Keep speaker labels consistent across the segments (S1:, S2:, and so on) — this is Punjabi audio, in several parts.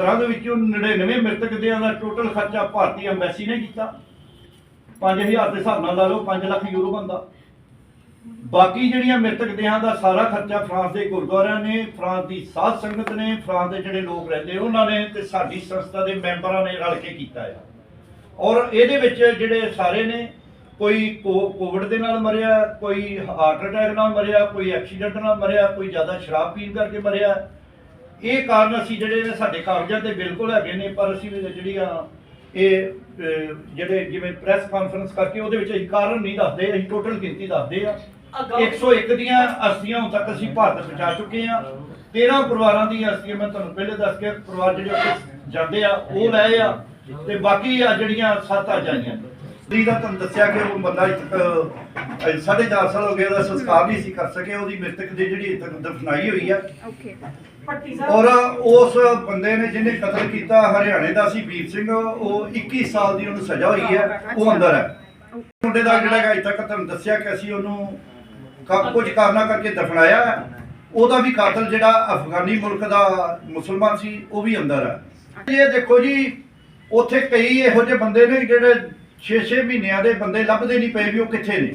S1: 78 ਦੇ ਵਿੱਚੋਂ 99 ਮ੍ਰਿਤਕ ਦਿਆਂ ਦਾ ਟੋਟਲ ਖਰਚਾ ਭਾਰਤੀ ਐਮਬੈਸੀ ਨੇ ਕੀਤਾ। 5000 ਦੇ ਹਿਸਾਬ ਨਾਲ ਲਾ ਲਓ 5 ਲੱਖ ਯੂਰੋ ਬੰਦਾ ਬਾਕੀ ਜਿਹੜੀਆਂ ਮ੍ਰਿਤਕ ਦੇਹਾਂ ਦਾ ਸਾਰਾ ਖਰਚਾ ਫਰਾਂਸ ਦੇ ਗੁਰਦੁਆਰਿਆਂ ਨੇ, ਫਰਾਂਸ ਦੀ ਸਾਧ ਸੰਗਤ ਨੇ, ਫਰਾਂਸ ਦੇ ਜਿਹੜੇ ਲੋਕ ਰਹਿੰਦੇ ਉਹਨਾਂ ਨੇ ਤੇ ਸਾਡੀ ਸੰਸਥਾ ਦੇ ਮੈਂਬਰਾਂ ਨੇ ਰਲ ਕੇ ਕੀਤਾ ਹੈ ਔਰ ਇਹਦੇ ਵਿੱਚ ਜਿਹੜੇ ਸਾਰੇ ਨੇ, ਕੋਈ ਕੋਵਿਡ ਦੇ ਨਾਲ ਮਰਿਆ, ਕੋਈ ਹਾਰਟ ਅਟੈਕ ਨਾਲ ਮਰਿਆ, ਕੋਈ ਐਕਸੀਡੈਂਟ ਨਾਲ ਮਰਿਆ, ਕੋਈ ਜ਼ਿਆਦਾ ਸ਼ਰਾਬ ਪੀਣ ਕਰਕੇ ਮਰਿਆ ਇਹ ਕਾਰਨ ਅਸੀਂ ਜਿਹੜੇ ਨੇ ਸਾਡੇ ਕਾਗਜ਼ਾਂ ਤੇ ਬਿਲਕੁਲ ਹੈਗੇ ਨੇ ਪਰ ਅਸੀਂ ਵੀ ਜਿਹੜੀਆਂ ਇਹ ਜਿਹੜੇ ਜਿਵੇਂ ਪ੍ਰੈਸ ਕਾਨਫਰੰਸ ਕਰਕੇ ਉਹਦੇ ਵਿੱਚ ਅਸੀਂ ਕਾਰਨ ਨਹੀਂ ਦੱਸਦੇ ਅਸੀਂ ਟੋਟਲ ਗਿਣਤੀ ਦੱਸਦੇ ਆ। 101 ਦੀਆਂ ਅਸਥੀਆਂ ਹੁਣ ਤੱਕ ਅਸੀਂ ਭਾਰਤ ਪਹੁੰਚਾ ਚੁੱਕੇ ਆ। 13 ਪਰਿਵਾਰਾਂ ਦੀਆਂ ਅਸਥੀਆਂ ਮੈਂ ਤੁਹਾਨੂੰ ਪਹਿਲੇ ਦੱਸ ਕੇ ਪਰਿਵਾਰ ਜਿਹੜੇ ਉੱਥੇ ਜਾਂਦੇ ਆ ਉਹ ਲਏ ਆ। ਤੇ ਬਾਕੀ ਆ ਜਿਹੜੀਆਂ ਸੱਤ ਆ ਜਾਈਆਂ। ਦੀ ਦਾ ਤੁਹਾਨੂੰ ਦੱਸਿਆ ਕਿ ਉਹ ਬੰਦਾ ਇੱਕ ਸਾਢੇ ਚਾਰ ਸਾਲ ਹੋ ਗਏ ਉਹਦਾ ਸੰਸਕਾਰ ਨਹੀਂ ਸੀ ਕਰ ਸਕੇ ਉਹਦੀ ਮ੍ਰਿਤਕ ਦੀ ਜਿਹੜੀ ਇੱਥੇ ਦਫਨਾਈ ਹੋਈ ਆ।
S2: ਓਕੇ
S1: ਔਰ ਉਸ ਬੰਦੇ ਨੇ ਜਿਹਨੇ ਕਤਲ ਕੀਤਾ ਹਰਿਆਣੇ ਦਾ ਸੀ ਵੀਰ ਸਿੰਘ ਉਹ 21 ਸਾਲ ਦੀ ਉਹਨੂੰ ਸਜ਼ਾ ਹੋਈ ਹੈ ਉਹ ਅੰਦਰ ਹੈ। ਮੁੰਡੇ ਦਾ ਜਿਹੜਾ ਹੈਗਾ ਅਜੇ ਤੱਕ ਤੁਹਾਨੂੰ ਦੱਸਿਆ ਕਿ ਅਸੀਂ ਉਹਨੂੰ ਕੁਝ ਕਾਰਨਾਂ ਕਰਕੇ ਦਫਨਾਇਆ ਹੈ। ਉਹਦਾ ਵੀ ਕਾਤਲ ਜਿਹੜਾ ਅਫਗਾਨੀ ਮੁਲਕ ਦਾ ਮੁਸਲਮਾਨ ਸੀ ਉਹ ਵੀ ਅੰਦਰ ਹੈ। ਇਹ ਦੇਖੋ ਜੀ ਉੱਥੇ ਕਈ ਇਹੋ ਜਿਹੇ ਬੰਦੇ ਨੇ ਜਿਹੜੇ 6-6 ਮਹੀਨਿਆਂ ਦੇ ਬੰਦੇ ਲੱਭਦੇ ਨਹੀਂ ਪਏ ਵੀ ਉਹ ਕਿੱਥੇ ਨੇ।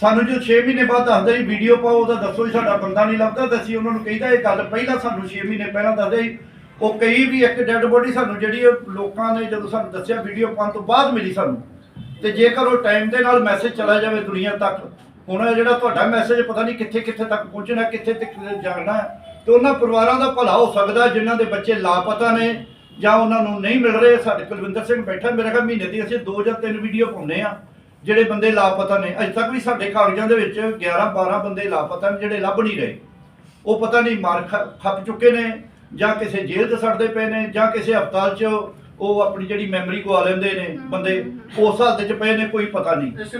S1: ਸਾਨੂੰ ਜੋ 6 ਮਹੀਨੇ ਬਾਅਦ ਦੱਸਦੇ ਜੀ ਵੀਡੀਓ ਪਾਓ ਉਹਦਾ ਦੱਸੋ ਜੀ ਸਾਡਾ ਬੰਦਾ ਨਹੀਂ ਲੱਭਦਾ ਤਾਂ ਅਸੀਂ ਉਹਨਾਂ ਨੂੰ ਕਹਿੰਦਾ ਇਹ ਗੱਲ ਪਹਿਲਾਂ ਸਾਨੂੰ 6 ਮਹੀਨੇ ਪਹਿਲਾਂ ਦੱਸਦੇ ਜੀ ਉਹ ਕਈ ਵੀ ਇੱਕ ਡੈੱਡ ਬੋਡੀ ਸਾਨੂੰ ਜਿਹੜੀ ਲੋਕਾਂ ਨੇ ਜਦੋਂ ਸਾਨੂੰ ਦੱਸਿਆ ਵੀਡੀਓ ਪਾਉਣ ਤੋਂ ਬਾਅਦ ਮਿਲੀ ਸਾਨੂੰ। ਤੇ ਜੇਕਰ ਉਹ ਟਾਈਮ ਦੇ ਨਾਲ ਮੈਸੇਜ ਚਲਾ ਜਾਵੇ ਦੁਨੀਆ ਤੱਕ ਹੁਣ ਜਿਹੜਾ ਤੁਹਾਡਾ ਮੈਸੇਜ ਪਤਾ ਨਹੀਂ ਕਿੱਥੇ ਕਿੱਥੇ ਤੱਕ ਪਹੁੰਚਣਾ ਕਿੱਥੇ ਤੱਕ ਜਾਣਾ ਹੈ, ਤੇ ਉਹਨਾਂ ਪਰਿਵਾਰਾਂ ਦਾ ਭਲਾ ਹੋ ਸਕਦਾ ਜਿਨ੍ਹਾਂ ਦੇ ਬੱਚੇ ਲਾਪਤਾ ਨੇ। ਜਾਂ ਉਹਨਾਂ ਨੂੰ ਨਹੀਂ ਮਿਲ ਰਹੇ ਸਾਡੇ ਕੁਲਵਿੰਦਰ ਸਿੰਘ ਬੈਠਾ ਮੇਰੇ ਖਿਆਲ ਮਹੀਨੇ ਦੀ ਅਸੀਂ ਦੋ ਜਾਂ ਤਿੰਨ ਵੀਡੀਓ ਪਾਉਂਦੇ ਆ ਜਿਹੜੇ ਬੰਦੇ ਲਾਪਤਾ ਨੇ। ਅਜੇ ਤੱਕ ਵੀ ਸਾਡੇ ਕਾਗਜ਼ਾਂ ਦੇ ਵਿੱਚ 11 12 ਬੰਦੇ ਲਾਪਤਾ ਨੇ ਜਿਹੜੇ ਲੱਭ ਨਹੀਂ ਰਹੇ। ਉਹ ਪਤਾ ਨਹੀਂ ਮਾਰ ਖੱਪ ਚੁੱਕੇ ਨੇ ਜਾਂ ਕਿਸੇ ਜੇਲ੍ਹ 'ਚ ਸੜਦੇ ਪਏ ਨੇ ਜਾਂ ਕਿਸੇ ਹਸਪਤਾਲ 'ਚ ਉਹ ਆਪਣੀ ਜਿਹੜੀ ਮੈਮਰੀ ਗਵਾ ਲੈਂਦੇ ਨੇ ਬੰਦੇ ਉਸ ਹਾਲਤ 'ਚ ਪਏ ਨੇ ਕੋਈ ਪਤਾ ਨਹੀਂ।